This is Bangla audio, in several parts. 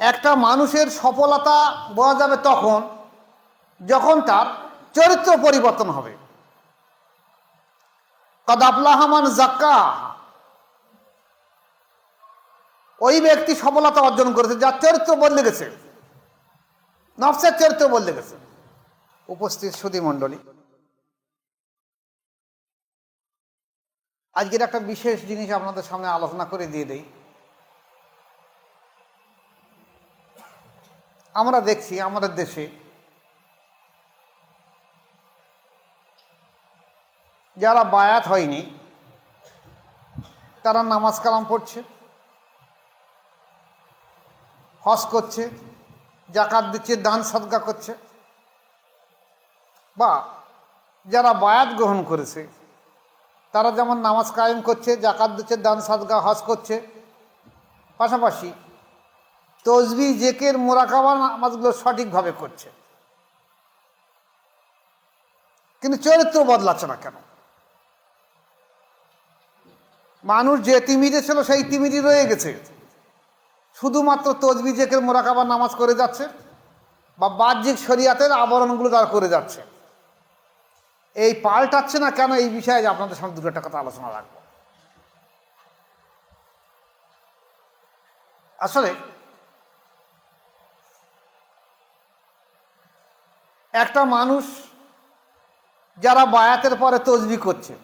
একটা মানুষের সফলতা বলা যাবে তখন যখন তার চরিত্র পরিবর্তন হবে। কদাপলাহমান জাক্কা ওই ব্যক্তি সফলতা অর্জন করেছে, যার চরিত্র বদলে গেছে। নফসের চরিত্র বদলে গেছে। উপস্থিত সুদী মণ্ডলী। আজকের একটা বিশেষ জিনিস আপনাদের সামনে আলোচনা করে দিয়ে দেই। আমরা দেখছি আমাদের দেশে যারা বায়াত হয়নি, তারা নামাজ কালাম পড়ছে, হজ করছে, জাকাত দিচ্ছে, দান সদকা করছে। বা যারা বায়াত গ্রহণ করেছে, তারা যেমন নামাজ কায়েম করছে, জাকাত দিচ্ছে, দান সাদগা হজ করছে, পাশাপাশি তসবি, জেকের, মোরাকাবা নামাজগুলো সঠিকভাবে করছে। কিন্তু চরিত্র বদলাচ্ছে না কেন? মানুষ যে তিমিরে ছিল, সেই তিমিরি রয়ে গেছে। শুধুমাত্র তসবি, জেকের, মোরাকাবা নামাজ করে যাচ্ছে বা বাহ্যিক শরিয়াতের আবরণগুলো তারা করে যাচ্ছে। এই পাল্টাচ্ছে না কেন? এই বিষয়ে আপনাদের সামনে দুটো একটা কথা আলোচনা রাখব। আসলে একটা মানুষ যারা বায়াতের পরে তসবি করছে,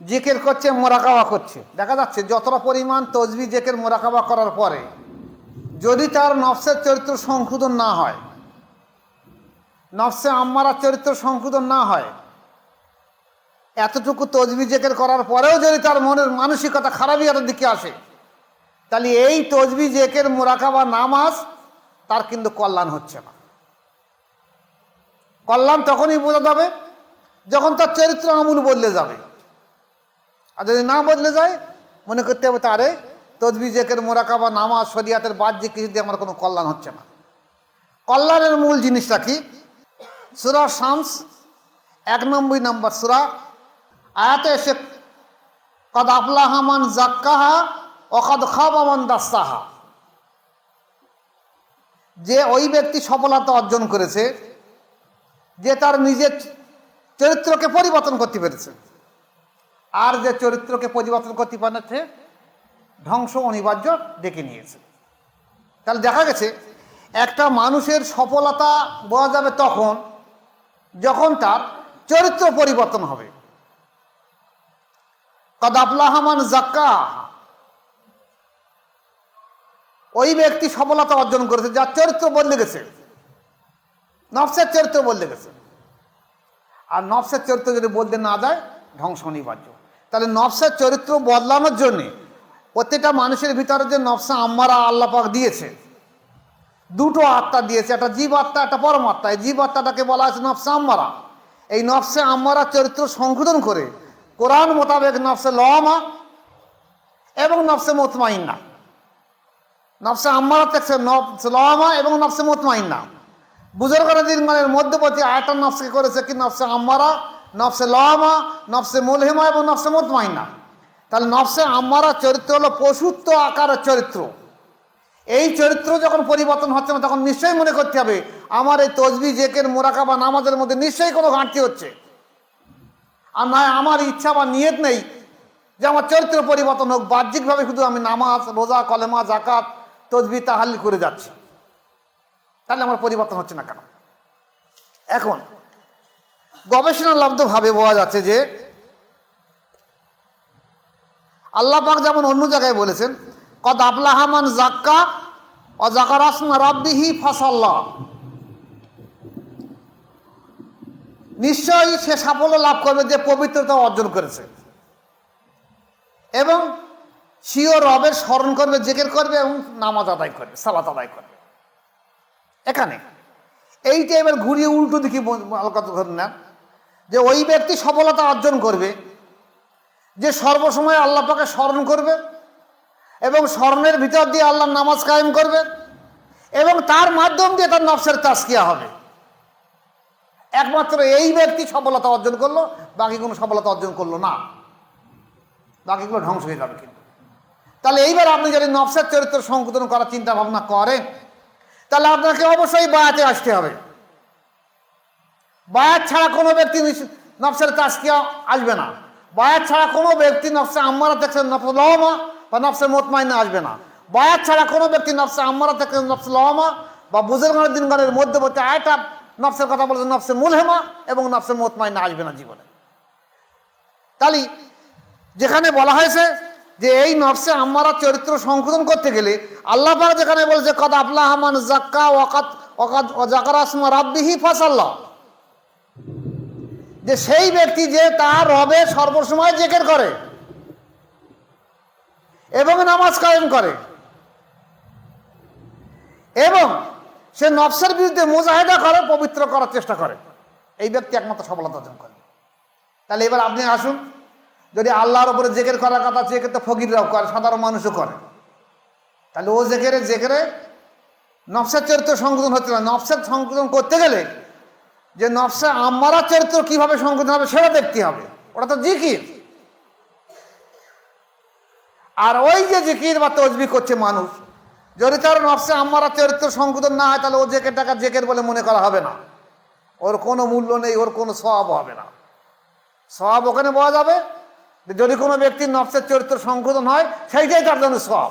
জেকের করছে, মোরাকাবা করছে। দেখা যাচ্ছে যতটা পরিমাণ তসবি, জেকের, মোরাকাবা করার পরে যদি তার নফসের চরিত্র সংশোধন না হয়, নফসে আম্মারা চরিত্র সংশোধন না হয়, এতটুকু তজবি জেকের করার পরেও যদি তার মনের মানসিকতা খারাপিয়াতের দিকে আসে, তাহলে এই তজবি জেকের, মোরাকাবা নামাজ তার কিন্তু কল্যাণ হচ্ছে না। কল্যাণ তখনই বোঝা যাবে যখন তার চরিত্র আমূল বদলে যাবে। আর যদি না বদলে যায়, মনে করতে হবে তারে তজবি জেকের মোরাকাবা নামাজ শরিয়াতের বাহ্যিক কিছু দিয়ে আমার কোনো কল্যাণ হচ্ছে না। কল্যাণের মূল জিনিসটা কি? সুরা শামস, এক নম্বর নম্বর সুরা, আয়াতে এসে, কদ আফলাহামান জাক্কাহা অকদ খাবামান দাস্তাহা যে ওই ব্যক্তি সফলতা অর্জন করেছে যে তার নিজের চরিত্রকে পরিবর্তন করতে পেরেছে। আর যে চরিত্রকে পরিবর্তন করতে পারেছে, ধ্বংস অনিবার্য ডেকে নিয়েছে। তাহলে দেখা গেছে, একটা মানুষের সফলতা বোঝা যাবে তখন, যখন তার চরিত্র পরিবর্তন হবে। কদাপলাহমান জাক্কা ওই ব্যক্তি সফলতা অর্জন করেছে, যার চরিত্র বদলে গেছে। নফসের চরিত্র বলতে গেছে। আর নফসের চরিত্র যদি বলতে না যায়, ধ্বংস অনিবার্য। তাহলে নফসের চরিত্র বদলানোর জন্যে প্রত্যেকটা মানুষের ভিতরে যে নফসা আম্মারা আল্লাপাক দিয়েছে, দুটো আত্মা দিয়েছে, একটা জীব আত্মা একটা পরমাত্মা। এই জীব আত্মাটাকে বলা হয়েছে নফসে আম্মারা। এই নফসে আম্মারা চরিত্র সংশোধন করে কোরআন মোতাবেক নফসে লমা এবং নফসে মতমাইন্না। নফসে আম্মারা থাকছে নফসে লমা এবং নফসে মতমাইন্না। বুজুর্গরা দিন মানে মধ্যবর্তী আয়তার নফসকে করেছে কি? নফসে আম্মারা, নফসে লমা, নফসে মুলহিমা এবং নফসে মতমাইন্না তাহলে নফসে আম্মারা চরিত্র হলো পশুত্ব আকারের চরিত্র। এই চরিত্র যখন পরিবর্তন হচ্ছে না, তখন নিশ্চয়ই মনে করতে হবে, আমার এই তসবি, জেকের মোরাকা বা নামাজের মধ্যে নিশ্চয়ই কোনো ঘাটতি হচ্ছে। আর নয় আমার ইচ্ছা বা নিয়ত নেই যে আমার চরিত্র পরিবর্তন হোক, বাহ্যিকভাবে শুধু আমি নামাজ, রোজা, কলেমা জাকাত তসবি তাহাল্লি করে যাচ্ছি। তাহলে আমার পরিবর্তন হচ্ছে না কেন? এখন গবেষণা গবেষণালব্ধভাবে বোঝা যাচ্ছে যে, আল্লাহ পাক যেমন অন্য জায়গায় বলেছেন, কদ আবলাহামান জাক্কা ও জাকারাসমা রাব্বিহি ফাসাল্লাহ নিশ্চয়ই সে সাফল্য লাভ করবে যে পবিত্রতা অর্জন করেছে। এবং সিও রবের স্মরণ করবে, জেকের করবে এবং নামাজ আদায় করবে, সালাত আদায় করবে। এখানে। এইটা এবার ঘুরিয়ে উল্টো দিকে আলকাত ধরে নেন যে ওই ব্যক্তি সফলতা অর্জন করবে, যে সর্বসময় আল্লাহ পাকে স্মরণ করবে এবং স্মরণের ভিতর দিয়ে আল্লাহর নামাজ কায়েম করবে এবং তার মাধ্যম দিয়ে তার নফসের তাস্কিয়া হবে। একমাত্র এই ব্যক্তি সফলতা অর্জন করল, বাকি কোনো সফলতা অর্জন করল না। বাকিগুলো ধ্বংস হয়ে যাবে কিন্তু। তাহলে এইবার আপনি যদি নফসের চরিত্র সংশোধন করার চিন্তা ভাবনা করেন তাহলে আপনাকে অবশ্যই বায়াতে আসতে হবে। বায়াত ছাড়া কোনো ব্যক্তি নফসের তাস্কিয়া আসবে না। বায়াত ছাড়া কোনো ব্যক্তি নফসে আম্মারা থেকে নফস লহমা বা নফসে মোতমাইনা আসবে না। বায়াত ছাড়া কোনো ব্যক্তি নফসে আম্মারা থেকে নফস লহমা বা বুজুর্গের দিনগণের মধ্যবর্তী আয়টা নফসের কথা বলছে নফসে মুলহেমা এবং নফসে মোতমাইনা আসবে না জীবনে। তাহলে যেখানে বলা হয়েছে যে এই নফসে আম্মারা চরিত্র সংশোধন করতে গেলে আল্লাহ পাক যেখানে বলছে, কদ আফলাহ মান জাক্কা ওয়াকাত ওয়াকাত জাকার আসমা রাব্বিহি ফাসাল্লাহ। যে সেই ব্যক্তি যে তার রবে সর্বসময় জেকের করে এবং নামাজ কায়েম করে এবং সে নফসের বিরুদ্ধে মুজাহিদা করে, পবিত্র করার চেষ্টা করে। এই ব্যক্তি একমাত্র সফলতা অর্জন করে। তাহলে এবার আপনি আসুন যদি আল্লাহর উপরে জেকের করার কথা জেকের তো ফকিররাও করে, সাধারণ মানুষও করে। তাহলে ও জেকেরে জেকেরে নফসের চরিত্র সংশোধন হচ্ছে না। নফসের সংশোধন করতে গেলে যে নফসে আম্মারা চরিত্র কীভাবে সংশোধন হবে সেটা দেখতে হবে। ওটা তো জিকির। আর ওই যে জিকির বা তজবি করছে মানুষ, যদি তার নফসে আম্মারা চরিত্র সংশোধন না হয়, তাহলে ও জেকের টাকা জেকের বলে মনে করা হবে না। ওর কোনো মূল্য নেই, ওর কোনো স্বভাব হবে না। স্বভাব ওখানে পাওয়া যাবে যদি কোনো ব্যক্তির নফসের চরিত্র সংশোধন হয়, সেইটাই তার জন্য সব।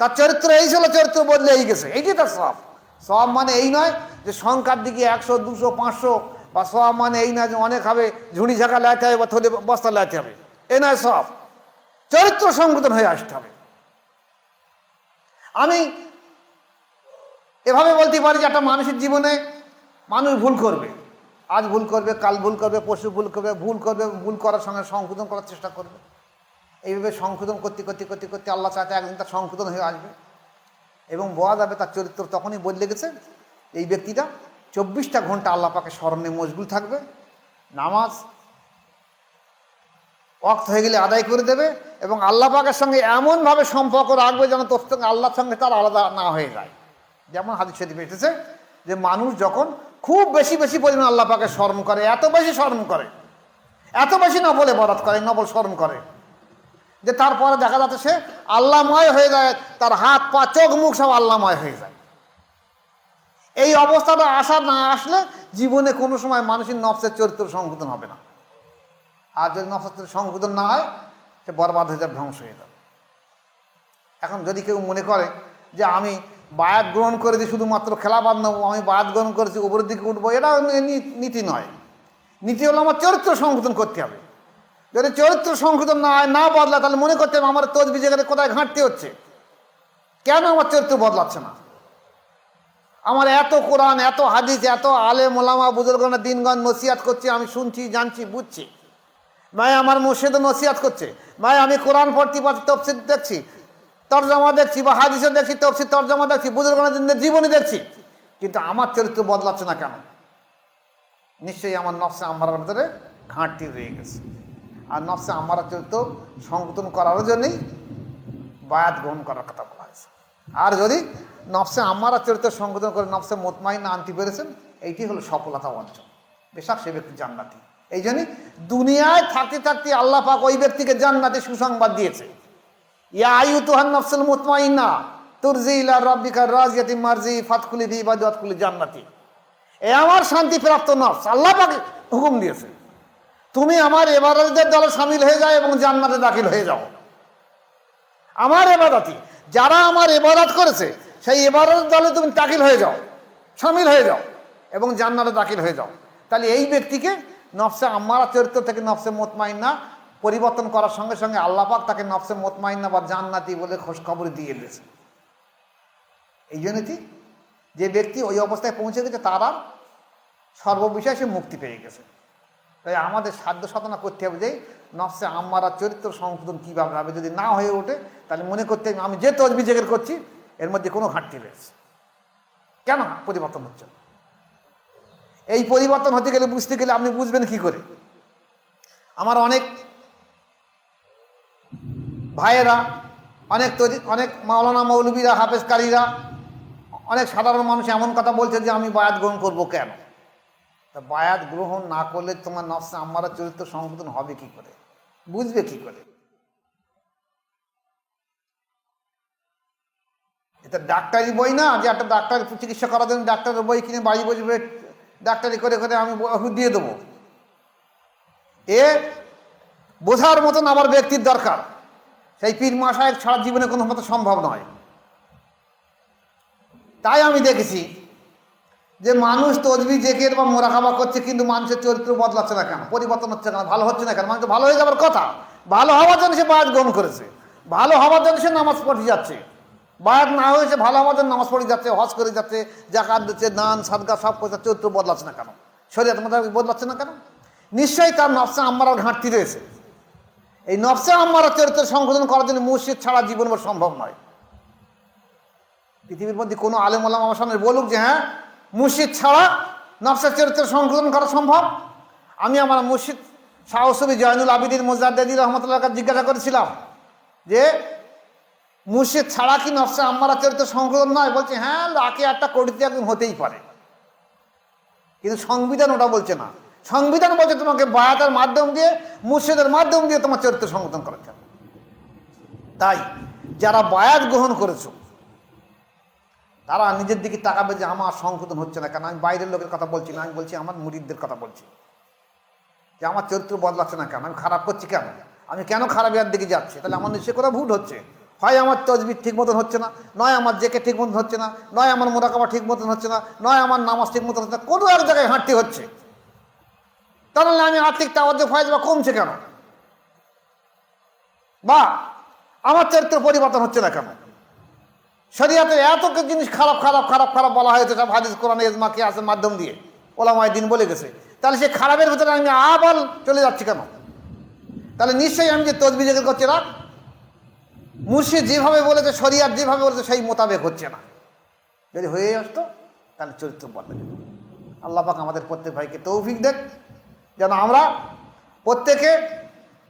তার চরিত্র এই ছিল, চরিত্র বদলে এই গেছে, এইটাই তার সব। সব মানে এই নয় যে সংখ্যার দিকে একশো, দুশো, পাঁচশো, বা সব মানে এই নয় যে অনেক হবে, ঝুড়ি ঝাঁকা লাইতে হবে বা থলে বস্তা লাইতে হবে। এ নয় সব। চরিত্র সংশোধন হয়ে আসতে হবে। আমি এভাবে বলতে পারি যে একটা মানুষের জীবনে মানুষ ভুল করবে। আজ ভুল করবে, কাল ভুল করবে, পরশু ভুল করবে ভুল করবে, ভুল করার সঙ্গে সংশোধন করার চেষ্টা করবে। এইভাবে সংশোধন করতে করতে করতে করতে আল্লাহ চাইতে একদিন তার সংশোধন হয়ে আসবে। এবং বলা যাবে তার চরিত্র তখনই বদলে গেছে, এই ব্যক্তিটা চব্বিশটা ঘণ্টা আল্লাহ পাকে স্মরণে মশগুল থাকবে, নামাজ অক্ত হয়ে গেলে আদায় করে দেবে এবং আল্লাহ পাকের সঙ্গে এমনভাবে সম্পর্ক রাখবে যেন তোর সঙ্গে আল্লাহর সঙ্গে তার আলাদা না হয়ে যায়। যেমন হাদিস শরীফ এসেছে যে মানুষ যখন খুব বেশি বেশি পরিমাণ আল্লাহ পাকে স্মরণ করে, এত বেশি স্মরণ করে, এত বেশি নবলে বরাত করে, নবল স্মরণ করে। যে তারপরে দেখা যাচ্ছে সে আল্লাহময় হয়ে যায়, তার হাত পা, চোখ মুখ সব আল্লাময় হয়ে যায়। এই অবস্থাটা আসা না আসলে জীবনে কোনো সময় মানুষের নফসের চরিত্র সংশোধন হবে না। আর যদি নফসের সংশোধন না হয়, সে বরবাদ হয়ে যাবে, ধ্বংস হয়ে যাবে। এখন যদি কেউ মনে করে যে আমি বায়াত গ্রহণ করেছি শুধুমাত্র খেলাবাদ নেব আমি বায়াত গ্রহণ করেছি, উপরের দিকে উঠবো, এটা নীতি নয়। নীতি হলো আমার চরিত্র সংশোধন করতে হবে। যদি চরিত্র সংশোধন না হয়, না বদলা তাহলে মনে করতে হবে আমার তসবি জায়গায় কোথায় ঘাঁটতে হচ্ছে। কেন আমার চরিত্র বদলাচ্ছে না? আমার এত কোরআন, এত হাদিস, এত আলে মোলামা বুজুর্গনা দিনগণ নসিয়াত করছে, আমি শুনছি, জানছি, বুঝছি। ভাই, আমার মসজিদে নসিয়াত করছে। ভাই, আমি কোরআন পড়তে পারছি, তফসির দেখছি। তর্জমা দেখছি বা হাদিসে দেখছি, তফসির তর্জমা দেখছি, বুজুর্গনের জীবনী দেখছি। কিন্তু আমার চরিত্র বদলাচ্ছে না কেন? নিশ্চয়ই আমার নফসে আমার ভিতরে ঘাটতি রয়ে গেছে। আর নফসে আমার চরিত্র সংশোধন করার জন্যই বায়াত গ্রহণ করার কথা বলা হয়েছে। আর যদি নফসে আমার চরিত্র সংশোধন করে নফসে মোতমাইন আনতে পেরেছেন, এইটি হলো সফলতা অর্জন। বেশাক সে ব্যক্তি জান্নাতি। এই জন্যই দুনিয়ায় থাকতে থাকতে আল্লাহ পাক ওই ব্যক্তিকে জান্নাতে সুসংবাদ দিয়েছে। ইয়া আয়ু তুহান নফসুল মুতমাইনা তুরজি ইলা রাব্বিকা রাজিয়াতি মারজি ফাতকুলি জান্নাতি। এ আমার শান্তি প্রাপ্ত নফস, আল্লাহ হুকুম দিয়েছে। তুমি আমার এবারদের দলে সামিল হয়ে যাও এবং জান্নাতে দাখিল হয়ে যাও। আমার এবাদাতি যারা আমার এবাদত করেছে, সেই এবাদত দলে তুমি দাখিল হয়ে যাও, সামিল হয়ে যাও এবং জান্নাতে দাখিল হয়ে যাও। তাহলে এই ব্যক্তিকে নফসে আমার চরিত্র থেকে নফসে মোতমাইন্না পরিবর্তন করার সঙ্গে সঙ্গে আল্লাপাক তাকে নফসে মোতমাইন্না বা জান্নাতি বলে খোঁজখবর দিয়ে দিয়েছে। এই জন্য কি? যে ব্যক্তি ওই অবস্থায় পৌঁছে গেছে, তারা সর্ববিষয়ে সে মুক্তি পেয়ে গেছে। তাই আমাদের সাধ্য সাধনা করতে হবে যে নফসে আম্মারা চরিত্র সংশোধন কীভাবে হবে? যদি না হয়ে ওঠে, তাহলে মনে করতে আমি যে তসবি জেগের করছি, এর মধ্যে কোনো ঘাটতি রয়েছে। কেন পরিবর্তন হচ্ছে? এই পরিবর্তন হতে গেলে বুঝতে গেলে আপনি বুঝবেন কি করে? আমার অনেক ভাইয়েরা, অনেক তৈরি, অনেক মাওলানা মৌলবীরা, হাফেজকারীরা, অনেক সাধারণ মানুষ এমন কথা বলছে যে আমি বায়াত গ্রহণ করব কেন? তা বায়াত গ্রহণ না করলে তোমার নফসে আমারা চরিত্র সংশোধন হবে কি করে? বুঝবে কি করে? এটা ডাক্তারি বই না, যে একটা ডাক্তার চিকিৎসা করার জন্য ডাক্তারের বই কিনে বাড়ি বসবে, ডাক্তারি করে করে আমি ওষুধ দিয়ে দেবো। এ বোঝার মতন আমার ব্যক্তির দরকার। সেই পীর মাসায় ছাড়া জীবনে কোনো মতো সম্ভব নয়। তাই আমি দেখেছি যে মানুষ তসবি জেকের বা মোরাকাবা করছে, কিন্তু মানুষের চরিত্র বদলাচ্ছে না কেন? পরিবর্তন হচ্ছে কেন? ভালো হচ্ছে না কেন? মানুষ ভালো হয়ে যাবার কথা। ভালো হওয়ার জন্য সে বায়াত গ্রহণ করেছে। ভালো হওয়ার জন্য সে নামাজ পড়ে যাচ্ছে। বায়াত না হয়েছে ভালো হওয়ার জন্য নামাজ পড়ে যাচ্ছে, হজ করে যাচ্ছে, জাকাত দিচ্ছে, দান সাদগা সব করছে চরিত্র বদলাচ্ছে না কেন? শরীর মধ্যে বদলাচ্ছে না কেন? নিশ্চয়ই তার নফসে আম্মারার ঘাটতি রয়েছে। এই নফসে আম্মারা চরিত্র সংশোধন করার জন্য মুর্শিদ ছাড়া জীবন ভর সম্ভব নয়। পৃথিবীর মধ্যে কোনো আলেম আলাম আমার সামনে বলুক যে হ্যাঁ মুর্শিদ ছাড়া নফসের চরিত্র সংশোধন করা সম্ভব? আমি আমার মুর্শিদ সাহসবী জয়নুল আবিদিন মোজাদ্দি রহমতুল্লাহ জিজ্ঞাসা করেছিলাম যে, মুর্শিদ ছাড়া কি নফসে আম্মারা চরিত্র সংশোধন নয়? বলছে হ্যাঁ লাখে একটা কোটিতে একদম হতেই পারে। কিন্তু সংবিধান ওটা বলছে না। সংবিধান বলছে তোমাকে বায়াতের মাধ্যম দিয়ে, মুর্শিদের মাধ্যম দিয়ে তোমার চরিত্র সংশোধন করা যাবে। তাই, যারা বায়াত গ্রহণ করেছ, তারা নিজের দিকে তাকাবে যে আমার সংশোধন হচ্ছে না কেন আমি বাইরের লোকের কথা বলছি না, আমি বলছি আমার মুরিদদের কথা বলছি। যে আমার চরিত্র বদলাচ্ছে না কেন, আমি খারাপ করছি কেন? আমি কেন খারাপ খারাপের দিকে যাচ্ছি? তাহলে আমার নিশ্চয় করে ভুল হচ্ছে। হয় আমার তজবির ঠিক মতন হচ্ছে না, নয় আমার জেকে ঠিক মতন হচ্ছে না, নয় আমার মোরাকাবা ঠিক মতন হচ্ছে না, নয় আমার নামাজ ঠিক মতন হচ্ছে না, কোনো এক জায়গায় হাঁটতে হচ্ছে। তাহলে আমি আর্থিক তাওয়াজ্য ফয়েজ বা কমছে কেন? বা আমার চরিত্র পরিবর্তন হচ্ছে না কেন? শরিয়াতে এত জিনিস খারাপ খারাপ খারাপ খারাপ বলা হয়েছে, সব হাদিস, কোরআন এজমা কিয়াসের মাধ্যম দিয়ে। ওলামায় দিন বলে গেছে। তাহলে সেই খারাপের ভিতরে আমি আবার চলে যাচ্ছি কেন? তাহলে নিশ্চয়ই আমি যে তদবি জেগে করছি না, মুর্শিদ যেভাবে বলেছে, শরিয়াত যেভাবে বলেছে, সেই মোতাবেক হচ্ছে না। যদি হয়ে আসতো, তাহলে চরিত্র বদলে আল্লাহ পাক আমাদের প্রত্যেক ভাইকে তৌফিক দেখ যেন আমরা প্রত্যেকে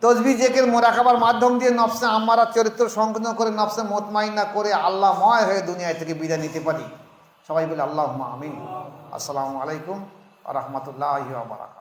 তসবি জেকের মোরাকাবার মাধ্যম দিয়ে নফসে আমরা চরিত্র সংশোধন করে নফসে মোতমাইনা করে আল্লাহময় হয়ে দুনিয়া থেকে বিদায় নিতে পারি। সবাই বলে আল্লাহ আমিন। আসসালামু আলাইকুম রহমতুল্লাহ বারাকাত